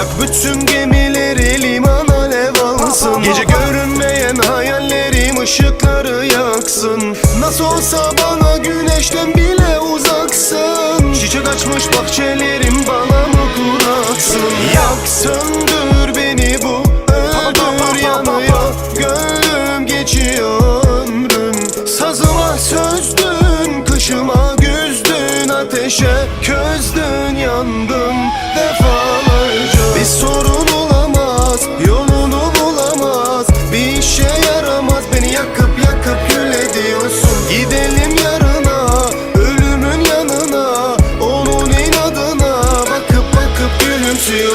Yak bütün gemileri liman alev alsın. Gece görünmeyen hayallerim ışıkları yaksın. Nasıl olsa bana güneşten bile uzaksın. Çiçek açmış bahçelerim bana mı kuraksın? Yak söndür beni bu öldür yanıyor. Gönlüm geçiyor ömrüm. Sazıma sözdün kışıma güzdün Ateşe. Közdün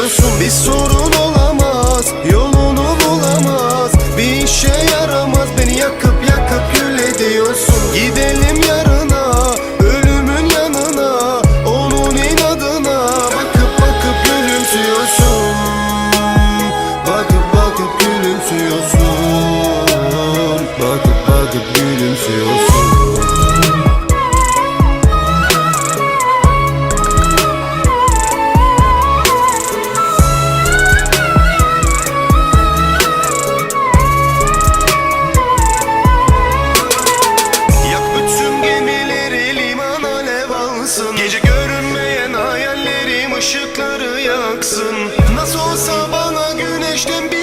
gülümsüyorsun Bir sorun olamaz yolunu bulamaz. Bir işe yaramaz beni yakıp yakıp kül ediyorsun. Gidelim yarına ölümün yanına Onun inadına. Bakıp bakıp gülümsüyorsun Bakıp bakıp gülümsüyorsun. Bakıp bakıp gülümsüyorsun ışıkları yaksın. Nasıl olsa bana güneşten bile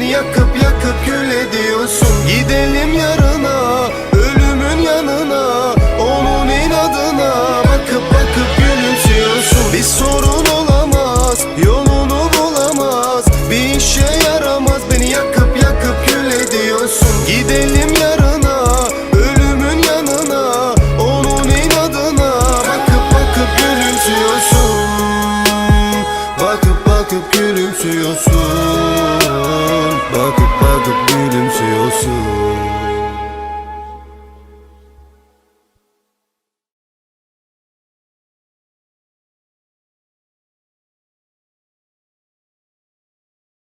yakıp yakıp kül ediyorsun. Gidelim yarına